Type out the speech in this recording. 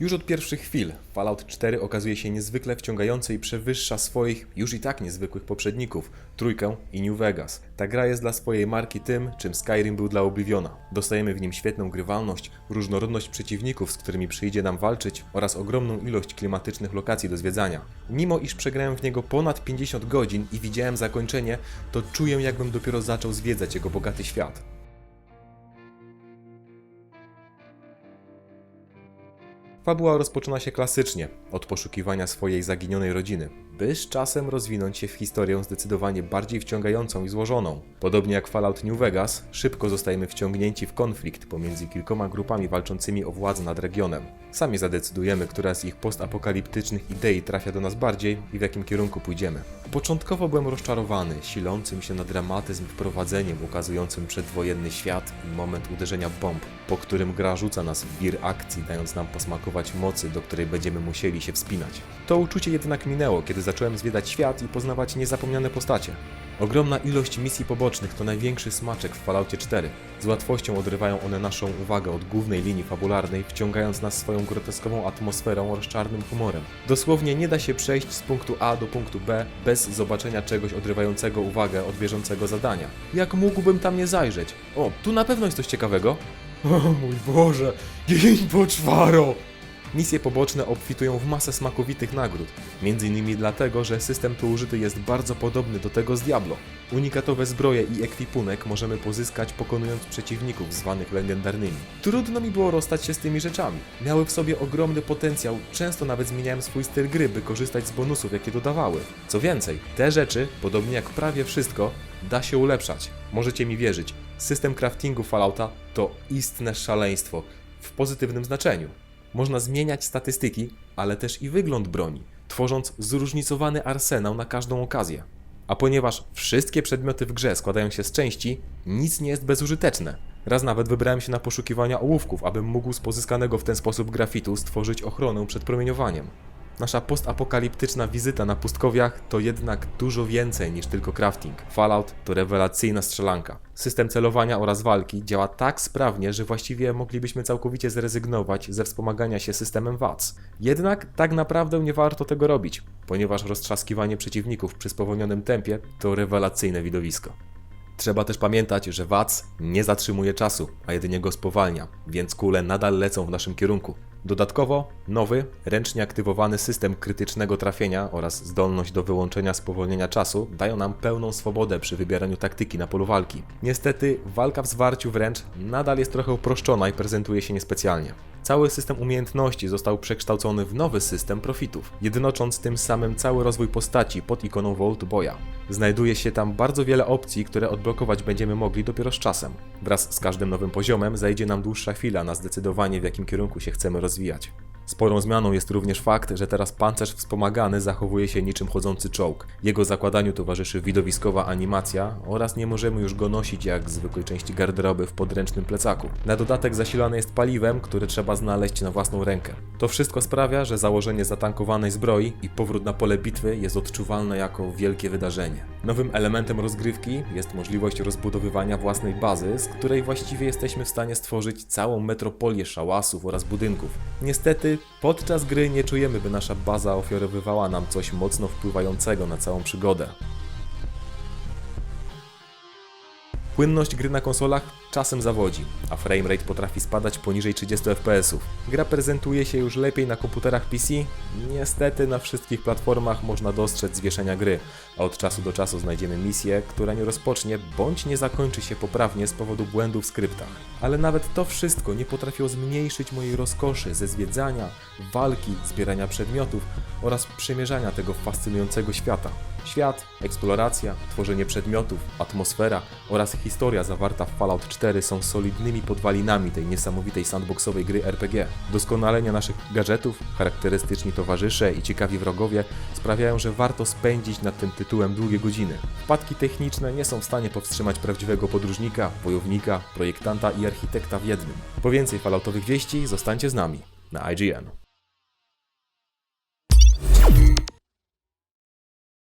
Już od pierwszych chwil Fallout 4 okazuje się niezwykle wciągający i przewyższa swoich już i tak niezwykłych poprzedników, Trójkę i New Vegas. Ta gra jest dla swojej marki tym, czym Skyrim był dla Obliviona. Dostajemy w nim świetną grywalność, różnorodność przeciwników, z którymi przyjdzie nam walczyć oraz ogromną ilość klimatycznych lokacji do zwiedzania. Mimo iż przegrałem w niego ponad 50 godzin i widziałem zakończenie, to czuję jakbym dopiero zaczął zwiedzać jego bogaty świat. Fabuła rozpoczyna się klasycznie, od poszukiwania swojej zaginionej rodziny, by z czasem rozwinąć się w historię zdecydowanie bardziej wciągającą i złożoną. Podobnie jak Fallout New Vegas, szybko zostajemy wciągnięci w konflikt pomiędzy kilkoma grupami walczącymi o władzę nad regionem. Sami zadecydujemy, która z ich postapokaliptycznych idei trafia do nas bardziej i w jakim kierunku pójdziemy. Początkowo byłem rozczarowany silącym się na dramatyzm wprowadzeniem ukazującym przedwojenny świat i moment uderzenia bomb, po którym gra rzuca nas w wir akcji, dając nam posmakować mocy, do której będziemy musieli się wspinać. To uczucie jednak minęło, kiedy zacząłem zwiedzać świat i poznawać niezapomniane postacie. Ogromna ilość misji pobocznych to największy smaczek w Falloutie 4. Z łatwością odrywają one naszą uwagę od głównej linii fabularnej, wciągając nas swoją groteskową atmosferą oraz czarnym humorem. Dosłownie nie da się przejść z punktu A do punktu B bez zobaczenia czegoś odrywającego uwagę od bieżącego zadania. Jak mógłbym tam nie zajrzeć? O, tu na pewno jest coś ciekawego. O mój Boże, jej poczwaro! Misje poboczne obfitują w masę smakowitych nagród, innymi dlatego, że system tu użyty jest bardzo podobny do tego z Diablo. Unikatowe zbroje i ekwipunek możemy pozyskać pokonując przeciwników zwanych legendarnymi. Trudno mi było rozstać się z tymi rzeczami. Miały w sobie ogromny potencjał, często nawet zmieniałem swój styl gry, by korzystać z bonusów, jakie dodawały. Co więcej, te rzeczy, podobnie jak prawie wszystko, da się ulepszać. Możecie mi wierzyć, system craftingu Fallouta to istne szaleństwo, w pozytywnym znaczeniu. Można zmieniać statystyki, ale też i wygląd broni, tworząc zróżnicowany arsenał na każdą okazję. A ponieważ wszystkie przedmioty w grze składają się z części, nic nie jest bezużyteczne. Raz nawet wybrałem się na poszukiwania ołówków, abym mógł z pozyskanego w ten sposób grafitu stworzyć ochronę przed promieniowaniem. Nasza postapokaliptyczna wizyta na pustkowiach to jednak dużo więcej niż tylko crafting. Fallout to rewelacyjna strzelanka. System celowania oraz walki działa tak sprawnie, że właściwie moglibyśmy całkowicie zrezygnować ze wspomagania się systemem VATS. Jednak tak naprawdę nie warto tego robić, ponieważ roztrzaskiwanie przeciwników przy spowolnionym tempie to rewelacyjne widowisko. Trzeba też pamiętać, że WAC nie zatrzymuje czasu, a jedynie go spowalnia, więc kule nadal lecą w naszym kierunku. Dodatkowo nowy, ręcznie aktywowany system krytycznego trafienia oraz zdolność do wyłączenia spowolnienia czasu dają nam pełną swobodę przy wybieraniu taktyki na polu walki. Niestety, walka w zwarciu wręcz nadal jest trochę uproszczona i prezentuje się niespecjalnie. Cały system umiejętności został przekształcony w nowy system profitów, jednocząc tym samym cały rozwój postaci pod ikoną Vault Boya. Znajduje się tam bardzo wiele opcji, które odblokować będziemy mogli dopiero z czasem. Wraz z każdym nowym poziomem zajdzie nam dłuższa chwila na zdecydowanie w jakim kierunku się chcemy rozwijać. Sporą zmianą jest również fakt, że teraz pancerz wspomagany zachowuje się niczym chodzący czołg. Jego zakładaniu towarzyszy widowiskowa animacja oraz nie możemy już go nosić jak zwykłej części garderoby w podręcznym plecaku. Na dodatek zasilany jest paliwem, które trzeba znaleźć na własną rękę. To wszystko sprawia, że założenie zatankowanej zbroi i powrót na pole bitwy jest odczuwalne jako wielkie wydarzenie. Nowym elementem rozgrywki jest możliwość rozbudowywania własnej bazy, z której właściwie jesteśmy w stanie stworzyć całą metropolię szałasów oraz budynków. Niestety, podczas gry nie czujemy, by nasza baza ofiarowywała nam coś mocno wpływającego na całą przygodę. Płynność gry na konsolach czasem zawodzi, a framerate potrafi spadać poniżej 30 fps. Gra prezentuje się już lepiej na komputerach PC. Niestety na wszystkich platformach można dostrzec zwieszenia gry, a od czasu do czasu znajdziemy misję, która nie rozpocznie bądź nie zakończy się poprawnie z powodu błędów w skryptach. Ale nawet to wszystko nie potrafiło zmniejszyć mojej rozkoszy ze zwiedzania, walki, zbierania przedmiotów oraz przemierzania tego fascynującego świata. Świat, eksploracja, tworzenie przedmiotów, atmosfera oraz historia zawarta w Fallout 4 są solidnymi podwalinami tej niesamowitej sandboxowej gry RPG. Doskonalenia naszych gadżetów, charakterystyczni towarzysze i ciekawi wrogowie sprawiają, że warto spędzić nad tym tytułem długie godziny. Wpadki techniczne nie są w stanie powstrzymać prawdziwego podróżnika, wojownika, projektanta i architekta w jednym. Po więcej Falloutowych wieści zostańcie z nami na IGN.